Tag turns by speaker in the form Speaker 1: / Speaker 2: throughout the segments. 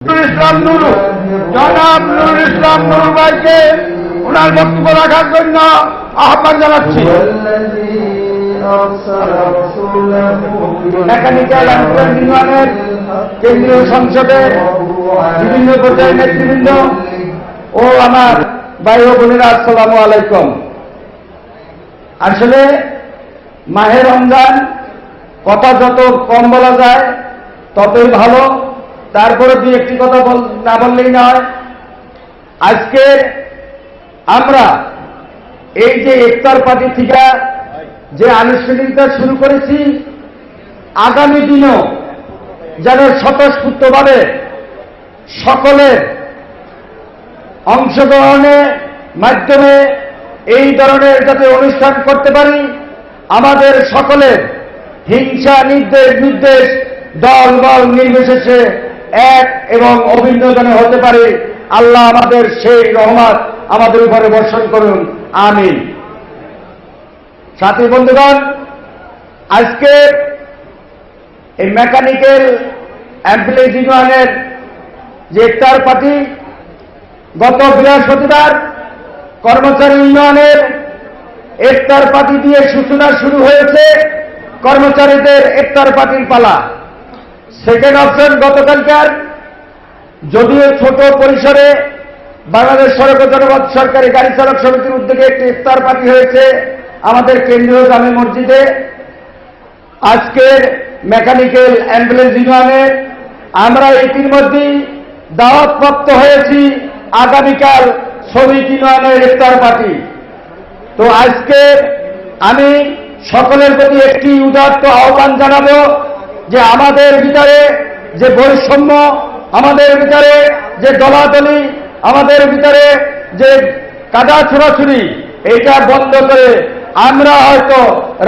Speaker 1: ইসলাম নুরু। জনাব নুরুল ইসলাম নুরু ওনার বক্তব্য রাখার জন্য আহ্বান জানাচ্ছি। মেকানিক্যাল অ্যান্ড ইউনিয়নের কেন্দ্রীয় সংসদে বিভিন্ন পর্যায়ের নেতৃবৃন্দ ও আমার ভাই ও বোনেরা, আসসালামু আলাইকুম। আসলে মাহের রমজান কথা যত কম বলা যায়, ততই ভালো। তারপরে দুই একটি কথা বল- না বললেই নয় আজকে আমরা এই যে ইফতার পার্টি থেকে যে আনুষ্ঠানিকতা শুরু করেছি, আগামী দিনও যেন স্বতঃস্ফূর্তভাবে সকলের অংশগ্রহণের মাধ্যমে এই ধরনের যাতে অনুষ্ঠান করতে পারি, আমাদের সকলের হিংসা নির্দেশ নির্দেশ দল, বল, নির্বিশেষে এক এবং অভিন্ন যেন হতে পারে। আল্লাহ আমাদের সেই রহমত আমাদের উপরে বর্ষণ করুন। আমি সাথী বন্ধুগণ, আজকে এই মেকানিক্যাল অ্যাম্বুলেন্স ইউনিয়নের যে ইফতার পার্টি, গত বৃহস্পতিবার কর্মচারী ইউনিয়নের ইফতার পার্টি দিয়ে সূচনা শুরু হয়েছে। কর্মচারীদের ইফতার পার্টির পালা। সেকেন্ড অপশন গতকালকার। যদিও ছোট পরিসরে বাংলাদেশ সড়ক ও জনপথ সরকারি গাড়ি চালক সমিতির উদ্যোগে একটি ইফতার পার্টি হয়েছে আমাদের কেন্দ্রীয় জামে মসজিদে। আজকের মেকানিক্যাল অ্যাম্বুলেন্স ইউনিয়নে আমরা ইতিমধ্যেই দাওয়াতপ্রাপ্ত হয়েছি আগামীকাল শ্রমিক ইউনিয়নের ইফতার পার্টি। তো আজকে আমি সকলের প্রতি একটি উদাত্ত আহ্বান জানাব যে আমাদের ভিতরে যে বৈষম্য, আমাদের ভিতরে যে দলাদলি, আমাদের ভিতরে যে কাদা ছোড়াছুরি এটা বন্ধ করে আমরা হয়তো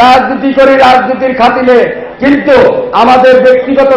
Speaker 1: রাজনীতি করি, রাজনীতির খাতিলে কিন্তু আমাদের ব্যক্তিগত